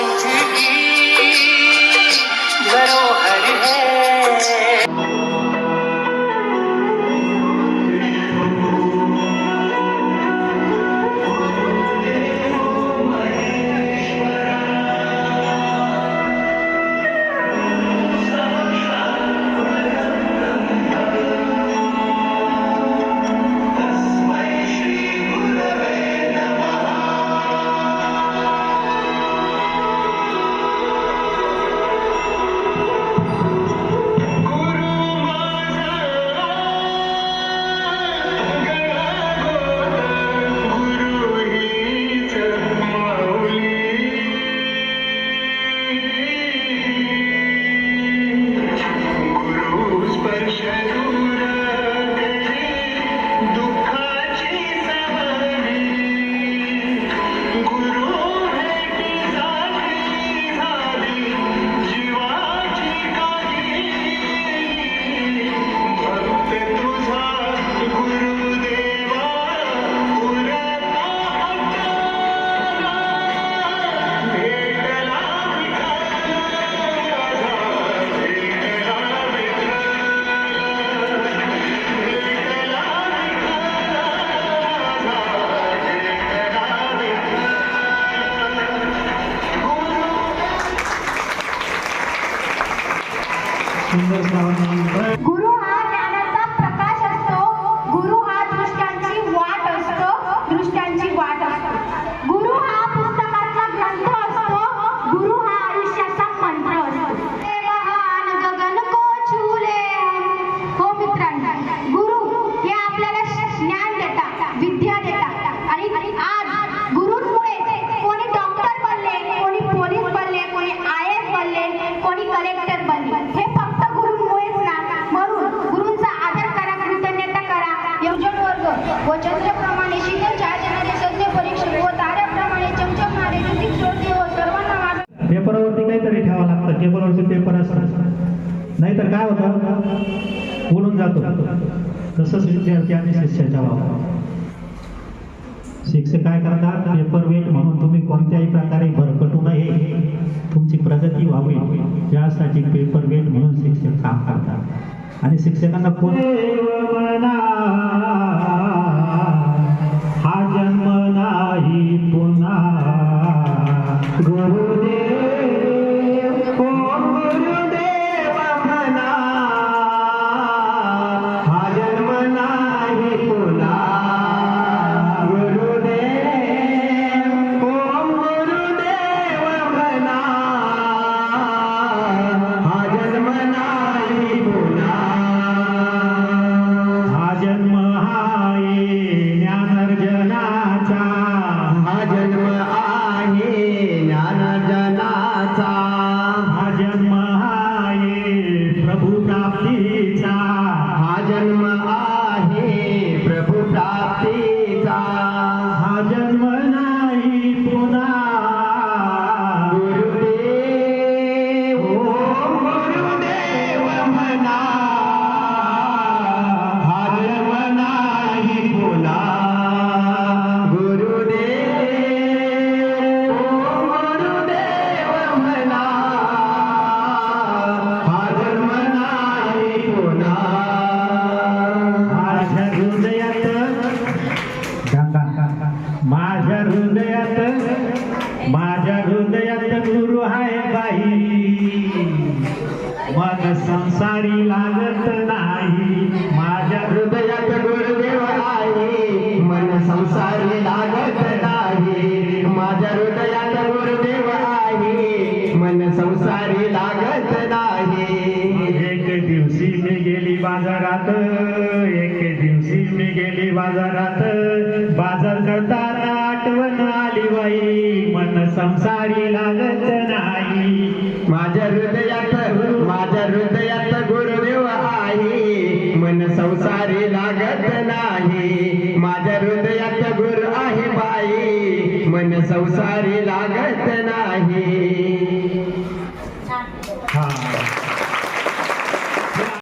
unto me. Guru टेबलवरचे paper असतात नाहीतर काय होतं? बोलून जातो. तसंच विद्यार्थी आणि शिष्याच्या बाबतीत शिक्षक काय करतात? पेपर वेट म्हणून तुम्ही कोणत्याही प्रकारे भरकटू नये. तुमची प्रगती व्हावी. यासाठी पेपर वेट म्हणून शिक्षक काम करतात. आणि शिक्षकांना कोण संसारी लागत नाही. माझ्या हृदयात गुरुदेव आहे. मन संसारी लागत नाही. माझ्या हृदयात गुरुदेव आहे. मन संसारी लागत नाही. एक दिवशी मी गेली बाजारात. एक दिवशी मी गेली बाजारात. बाजार करताना आठवण आली बाई. मन संसारी लागत संसारी लागत नाही. माझ्या हृदयात गुर आहे बाई. मन संसारी लागत नाही